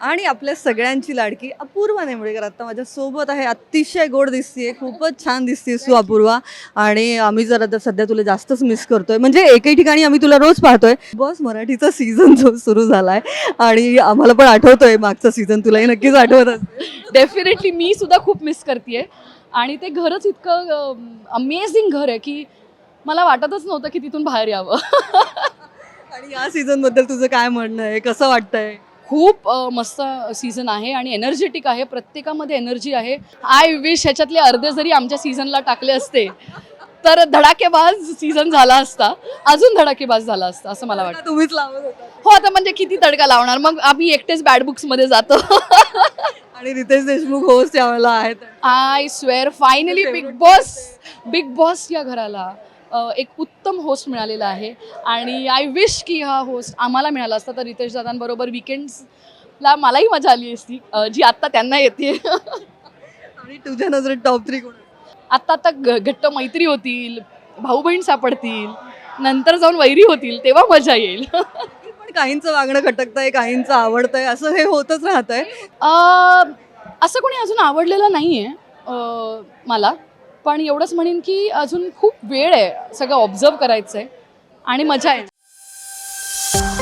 आणि आपल्या सगळ्यांची लाडकी अपूर्वा नेमळेकर आता माझ्या सोबत आहे अतिशय गोड दिसतीये खूपच छान दिसते तू अपूर्वा आणि आम्ही जरा आता सध्या तुला जास्तच मिस करतोय. म्हणजे एकही ठिकाणी आम्ही तुला रोज पाहतोय. बस मराठीचा सीझन जो सुरू झालाय. आणि आम्हाला पण आठवतोय मागचा सीझन तुलाही नक्कीच आठवत असेल. डेफिनेटली मी सुद्धा खूप मिस करते आणि ते घरच इतकं अमेझिंग घर आहे की मला वाटतच नव्हतं की तिथून बाहेर यावं. आणि या सीझनबद्दल तुझं काय म्हणणं आहे? कसं वाटतंय? खूप मस्त सीझन आहे आणि एनर्जेटिक आहे. प्रत्येकामध्ये एनर्जी आहे. आय विश ह्याच्यातले अर्धे जरी आमच्या सीझनला टाकले असते तर धडाकेबाज सीझन झाला असता. अजून धडाकेबाज झाला असता असं मला वाटतं. तुम्हीच लावत हो आता म्हणजे किती तडका लावणार? मग आम्ही एकटेच बॅड बुक्समध्ये जातो. आणि रितेश देशमुख होस्ट यावेळेला आहेत I swear finally Bigg Boss Bigg Boss या घराला. एक उत्तम होस्ट मिळालेला आहे. आणि आय विश की हा होस्ट आम्हाला मिळाला असता तर रितेश दादांबरोबर विकेंड्सला मलाही मजा आली असती जी आत्ता त्यांना येते. आणि तुझ्या नजरेत टॉप थ्री कोण? आत्ता आता घ- घट्ट मैत्री होतील भाऊ बहीण सापडतील नंतर जाऊन वैरी होतील तेव्हा मजा येईल. पण काहींचं वागणं खटकतंय काहींचं आवडतंय असं हे होतच राहतंय. असं कोणी अजून आवडलेलं नाही आहे मला. पण एवढंच म्हणेन की अजून खूप वेळ आहे सगळं ऑब्झर्व करायचं आहे आणि मजा आहे